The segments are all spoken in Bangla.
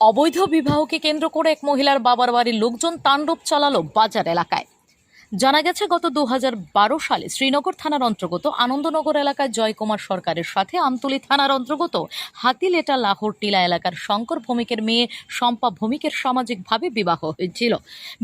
অবৈধ বিবাহকে কেন্দ্র করে এক মহিলার বাবার বাড়ির লোকজন তাণ্ডব চালালো বাজার এলাকায়। জানা গেছে, গত দু হাজার বারো সালে শ্রীনগর থানার অন্তর্গত আনন্দনগর এলাকায় জয়কুমার সরকারের সাথে আমতলী থানার অন্তর্গত হাতিলেটা লাহোর টিলা এলাকার শঙ্কর ভৌমিকের মেয়ে শম্পা ভৌমিকের সামাজিকভাবে বিবাহ হয়েছিল।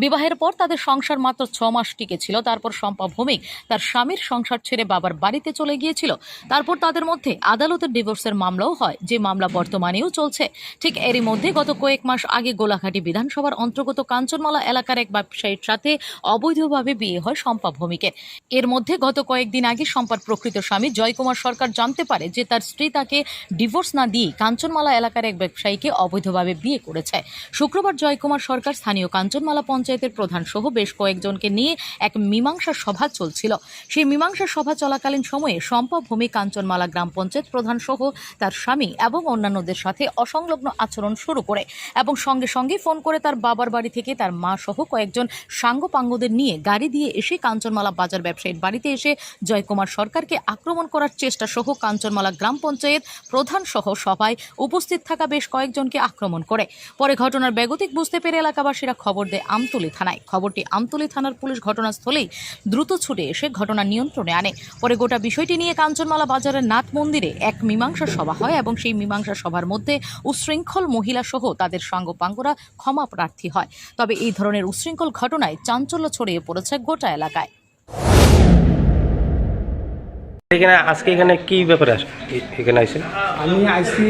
বিবাহের পর তাদের সংসার মাত্র ছ মাস টিকে ছিল। তারপর শম্পা ভৌমিক তার স্বামীর সংসার ছেড়ে বাবার বাড়িতে চলে গিয়েছিল। তারপর তাদের মধ্যে আদালতের ডিভোর্সের মামলাও হয়। যে মামলা বর্তমানেও চলছে, ঠিক এরই মধ্যে গত কয়েক মাস আগে গোলাঘাটি বিধানসভার অন্তর্গত কাঞ্চনমালা এলাকার এক ব্যবসায়ীর সাথে অবৈধভাবে বিয়ে হয় শম্পা ভৌমিকের এর মধ্যে গত কয়েকদিন আগে শম্পার প্রকৃত স্বামী জয়কুমার সরকার জানতে পারে যে তার স্ত্রী তাকে ডিভোর্স না দিয়ে কাঞ্চনমালা এলাকার এক ব্যবসায়ীকে অবৈধভাবে বিয়ে করেছে। শুক্রবার জয়কুমার সরকার স্থানীয় কাঞ্চনমালা পঞ্চায়েতের প্রধান সহ বেশ কয়েকজনকে নিয়ে এক মীমাংসা সভা চলছিল। সেই মীমাংসা সভা চলাকালীন সময়ে শম্পা ভূমি কাঞ্চনমালা গ্রাম পঞ্চায়েত প্রধান সহ তার স্বামী এবং অন্যান্যদের সাথে অসংলগ্ন আচরণ শুরু করে এবং সঙ্গে সঙ্গে ফোন করে তার বাবার বাড়ি থেকে তার মা সহ কয়েকজন সাঙ্গপাঙ্গদের নিয়ে গাড়ি দিয়ে এসে কাঞ্চনমালা বাজার ব্যবসায়ীর বাড়িতে এসে জয়কুমার সরকারকে আক্রমণ করার চেষ্টা সহ কাঞ্চনমালা গ্রাম পঞ্চায়েত প্রধান সহ সভায় উপস্থিত থাকা বেশ কয়েকজনকে আক্রমণ করে। পরে ঘটনার বেগতিক বুঝতে পেরে এলাকাবাসীরা খবর দেয় আমতলী থানায়। খবরটি আমতলী থানার পুলিশ ঘটনাস্থলেই দ্রুত ছুটে এসে ঘটনা নিয়ন্ত্রণে আনে। পরে গোটা বিষয়টি নিয়ে কাঞ্চনমালা বাজারের নাথ মন্দিরে এক মীমাংসা সভা হয় এবং সেই মীমাংসা সভার মধ্যে উশৃঙ্খল মহিলা সহ তাদের সাঙ্গপাঙ্গরা ক্ষমা প্রার্থী হয়। তবে এই ধরনের উশৃঙ্খল ঘটনায় চাঞ্চল্য ছড়িয়ে পড়েছে গোটা এলাকায়। এখানে আজকে এখানে কি ব্যাপারে আস এখানে আইছেন আমি আইসি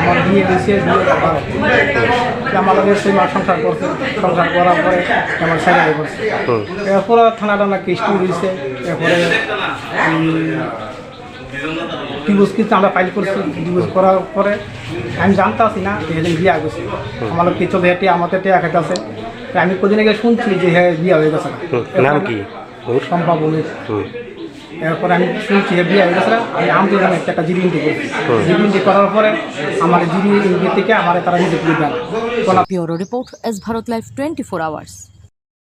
আমার বিয়ে হয়েছে বিয়ে। আমার লগে সেই মাস সংসার করছে সংসার করার পরে আমার করছে এরপরে থানাটা নাকি স্টুল হয়েছে এরপরে ডিভোর্স কিন্তু আমরা ফাইল করছি ডিভোর্স করার পরে আমি জানতাছি না যে সেদিন বিয়া গেছে। আমার কিছু হেঁটে আমাদের টেয়া খেতেছে আমি কদিন আগে শুনছি যে হ্যাঁ বিয়া হয়ে গেছে। না নাম কি? সম্ভব বলে। এরপর আমি শুনছি বিয়ে হয়ে গেছে আমি আমতে জানি একটা জিডি ইন্টি করার পরে আমার জিবি ইন্টি থেকে আমার তারা নিজে দিয়ে দেন। Bureau report S Bharat life twenty four hours.